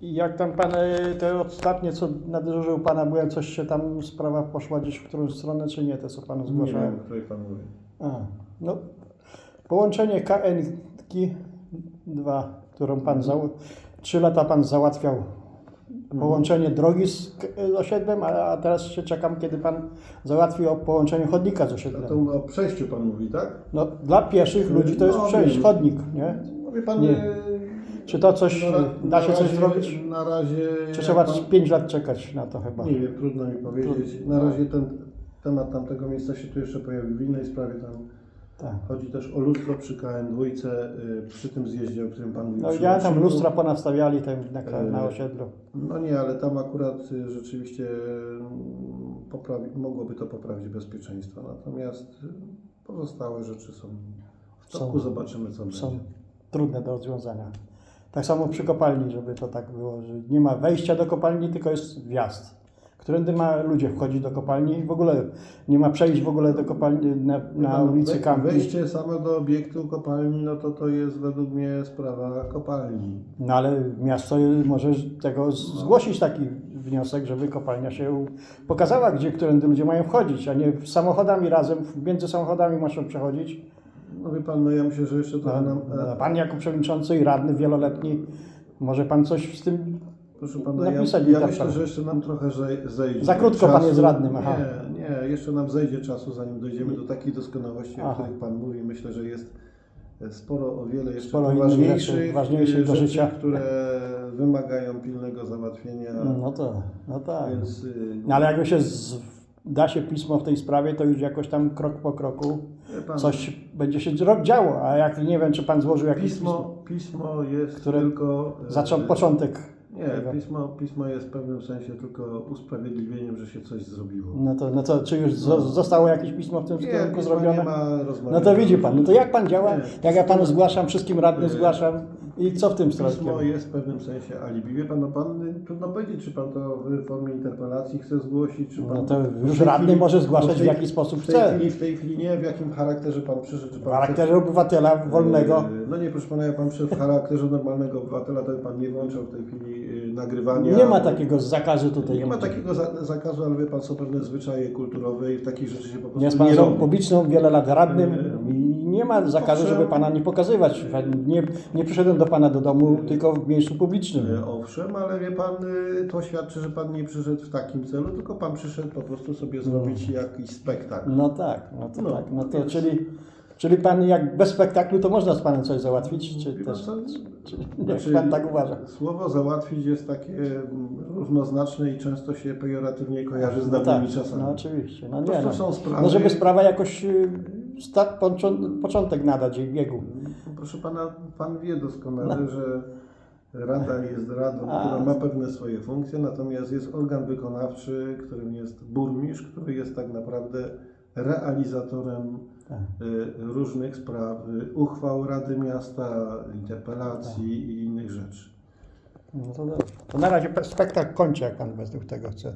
I jak tam pan, e, te ostatnie, co na dyżurze u pana byłem, coś się tam sprawa poszła gdzieś w którąś stronę, czy nie, te co panu Nie zgłaszałem? wiem, o której pan mówi. A, no, połączenie KN 2, którą pan za, 3 lata pan załatwiał połączenie drogi z, K- z osiedlem, a, a teraz się czekam, kiedy pan załatwi o połączenie chodnika z A osiedlem. to o przejściu pan mówi, tak? No, dla pieszych ludzi to jest No, przejść, chodnik, nie? Mówi pan, Nie. Czy to coś, na da się coś razie- zrobić? Na razie... Czy trzeba pan- 5 lat czekać na to chyba? Nie wiem, trudno mi powiedzieć. Trudno. Na razie ten temat tamtego miejsca się tu jeszcze pojawił w innej sprawie. Tam Tak. chodzi też o lustro przy KN2, y, przy tym zjeździe, o którym pan mówił. No, ja tam lustra ponastawiali tam na, na E, osiedlu. No nie, ale tam akurat y, rzeczywiście mm, poprawi, mogłoby to poprawić bezpieczeństwo. Natomiast y, pozostałe rzeczy są w toku. Są- Zobaczymy, co Są będzie. trudne do rozwiązania. Tak samo przy kopalni, żeby to tak było, że nie ma wejścia do kopalni, tylko jest wjazd. Którędy ma ludzie wchodzić do kopalni i w ogóle nie ma przejść w ogóle do kopalni na, na ulicy Kampi. Wejście samo do obiektu kopalni, no to to jest według mnie sprawa kopalni. No ale miasto może tego z- zgłosić taki wniosek, żeby kopalnia się pokazała, gdzie, którędy ludzie mają wchodzić, a nie samochodami razem, między samochodami muszą przechodzić. No wie pan, no ja myślę, że jeszcze trochę nam... No, Pan jako przewodniczący i radny wieloletni, może pan coś z tym Proszę pana, ja, napisać ja interpel. myślę, że jeszcze nam trochę zej- zejdzie. Za krótko pan jest radnym, aha. Nie, nie, jeszcze nam zejdzie czasu, zanim dojdziemy do takiej doskonałości, o Aha. których pan mówi. Myślę, że jest sporo, o wiele jeszcze Sporo innych poważniejszych, rzeczy, ważniejszych do życia. które wymagają pilnego załatwienia. No to, no tak. Więc, y, No ale jakby się z, da się pismo w tej sprawie, to już jakoś tam krok po kroku pan, coś będzie się działo. A jak nie wiem, czy pan złożył jakieś pismo, pismo, pismo jest które tylko... y, zaczął początek. Nie, tego. pismo, pismo jest w pewnym sensie tylko usprawiedliwieniem, że się coś zrobiło. No to, no to czy już zo, zostało jakieś pismo w tym kierunku pismo nie zrobione? ma No to widzi pan, no to jak pan działa? Nie. Jak ja panu zgłaszam, wszystkim radnym Nie. zgłaszam i co w tym Pismo stronę? jest w pewnym sensie alibi. Wie pan, no pan, trudno powiedzieć, czy pan to w formie interpelacji chce zgłosić, czy pan... No to w już radny chwili- może no zgłaszać w tej- w jaki sposób w tej chce. Chwili, w tej chwili nie, w jakim charakterze pan przyszedł, czy W pan charakterze obywatela chce- wolnego. No nie, proszę pana, jak pan przyszedł w charakterze normalnego obywatela, to by pan nie włączał w tej chwili y, nagrywania. Nie ma takiego zakazu tutaj. Nie ma takiego za, zakazu, ale wie pan, są pewne zwyczaje kulturowe i w takich rzeczy się po prostu Jest nie pan robi. publiczną wiele lat radnym Nie. ma zakazu, Owszem. żeby pana nie pokazywać. Nie, nie przyszedłem do pana do domu, tylko w miejscu publicznym. E, Owszem, ale wie pan, y, to świadczy, że pan nie przyszedł w takim celu, tylko pan przyszedł po prostu sobie zrobić jakiś spektakl. No tak, no to No, tak. No to więc- czyli, czyli pan jak bez spektaklu, to można z panem coś załatwić? Czy pan też, co? czy, Znaczy, jak pan tak uważa? Słowo załatwić jest takie mm, równoznaczne i często się pejoratywnie kojarzy z No tak, dawnymi czasami. no oczywiście. No nie, no. są sprawy- no żeby sprawa jakoś począ- początek nadać jej biegu. Proszę pana, pan wie doskonale, że Rada jest radą, A. która ma pewne swoje funkcje, natomiast jest organ wykonawczy, którym jest burmistrz, który jest tak naprawdę realizatorem Tak. y, różnych spraw, uchwał Rady Miasta, interpelacji i innych rzeczy. No to dobrze. To na razie spektakl kończy, jak pan według tego chce.